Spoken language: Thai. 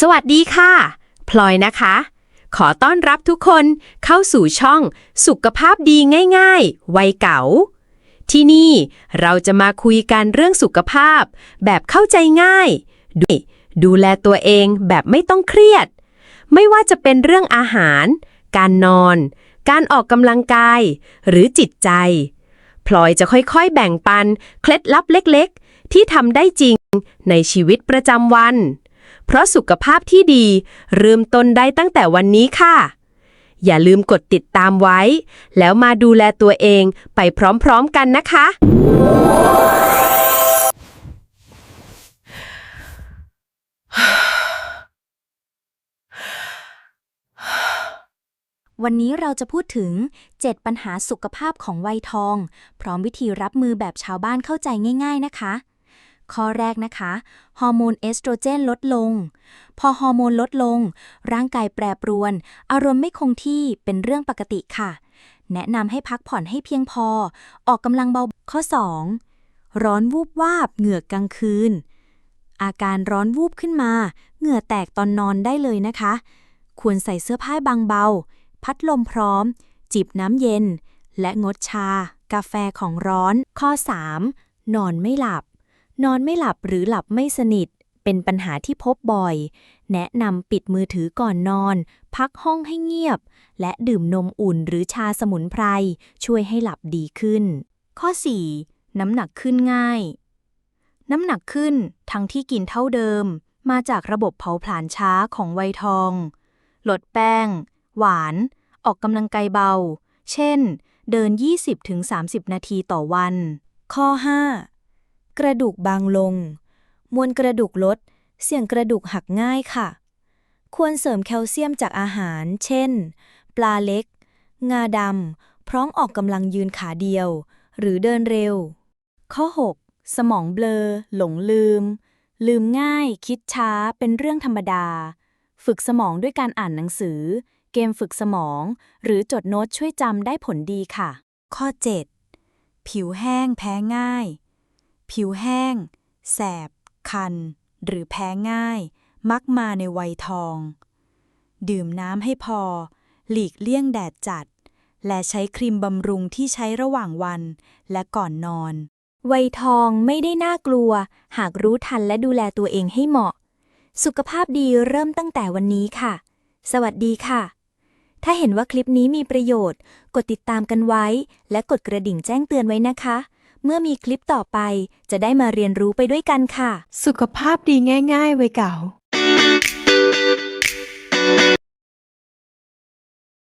สวัสดีค่ะ พลอยนะคะ ขอต้อนรับทุกคนเข้าสู่ช่องสุขภาพดีง่ายๆ วัยเก๋าที่นี่เราจะมาคุยกันเรื่องสุขภาพ แบบเข้าใจง่ายดูดูแลตัวเองแบบไม่ต้องเครียด ไม่ว่าจะเป็นเรื่องอาหาร การนอน การออกกำลังกาย หรือจิตใจ พลอยจะค่อยๆ แบ่งปัน เคล็ดลับเล็กๆ ที่ทำได้จริงในชีวิตประจำวัน เพราะสุขภาพที่ดี เริ่มต้นได้ตั้งแต่วันนี้ค่ะ อย่าลืมกดติดตามไว้ แล้วมาดูแลตัวเองไปพร้อมๆกันนะคะ วันนี้เราจะพูดถึง 7 ปัญหาสุขภาพของวัยทอง พร้อมวิธีรับมือแบบชาวบ้านเข้าใจง่าย ๆ นะคะ ข้อแรกนะคะ ฮอร์โมนเอสโตรเจนลดลง พอฮอร์โมนลดลง ร่างกายแปรปรวน อารมณ์ไม่คงที่เป็นเรื่องปกติค่ะ แนะนำให้พักผ่อนให้เพียงพอ ออกกำลังเบาข้อ 2 ร้อนวูบวาบเหงื่อกกลางคืน อาการร้อนวูบขึ้นมา เหงื่อแตกตอนนอนได้เลยนะคะ ควรใส่เสื้อผ้าบางเบา พัดลมพร้อม จิบน้ำเย็น และงดชา กาแฟของร้อน ข้อ 3. นอนไม่หลับ นอนไม่หลับหรือหลับไม่สนิท เป็นปัญหาที่พบบ่อย แนะนำปิดมือถือก่อนนอน พักห้องให้เงียบ และดื่มนมอุ่นหรือชาสมุนไพร ช่วยให้หลับดีขึ้น ข้อ 4. น้ำหนักขึ้นง่าย น้ำหนักขึ้นทั้งที่กินเท่าเดิม มาจากระบบเผาผลาญช้าของวัยทอง ลดแป้ง หวาน ออกกำลังกายเบา เช่น เดิน 20-30 นาทีต่อวัน ข้อ 5 กระดูกบางลง มวลกระดูกลด เสี่ยงกระดูกหักง่ายค่ะ ควรเสริมแคลเซียมจากอาหาร เช่น ปลาเล็ก งาดำ พร้อมออกกำลังยืนขาเดียว หรือเดินเร็ว ข้อ 6 สมองเบลอ หลงลืม ลืมง่าย คิดช้า เป็นเรื่องธรรมดา ฝึกสมองด้วยการอ่านหนังสือ เกมฝึกสมอง หรือจดโน้ตช่วยจำได้ผลดีค่ะ ข้อ 7 ผิวแห้งแพ้ง่าย ผิวแห้ง แสบ คัน หรือแพ้ง่าย มักมาในวัยทอง ดื่มน้ำให้พอ หลีกเลี่ยงแดดจัด และใช้ครีมบำรุงที่ใช้ระหว่างวันและก่อนนอน วัยทองไม่ได้น่ากลัว หากรู้ทันและดูแลตัวเองให้เหมาะ สุขภาพดีเริ่มตั้งแต่วันนี้ค่ะ สวัสดีค่ะ ถ้าเห็นว่าคลิปนี้มีประโยชน์ กดติดตามกันไว้ และกดกระดิ่งแจ้งเตือนไว้นะคะ เมื่อมีคลิปต่อไปจะได้มาเรียนรู้ไปด้วยกันค่ะ สุขภาพดีง่าย ๆ ไว้ยเก่า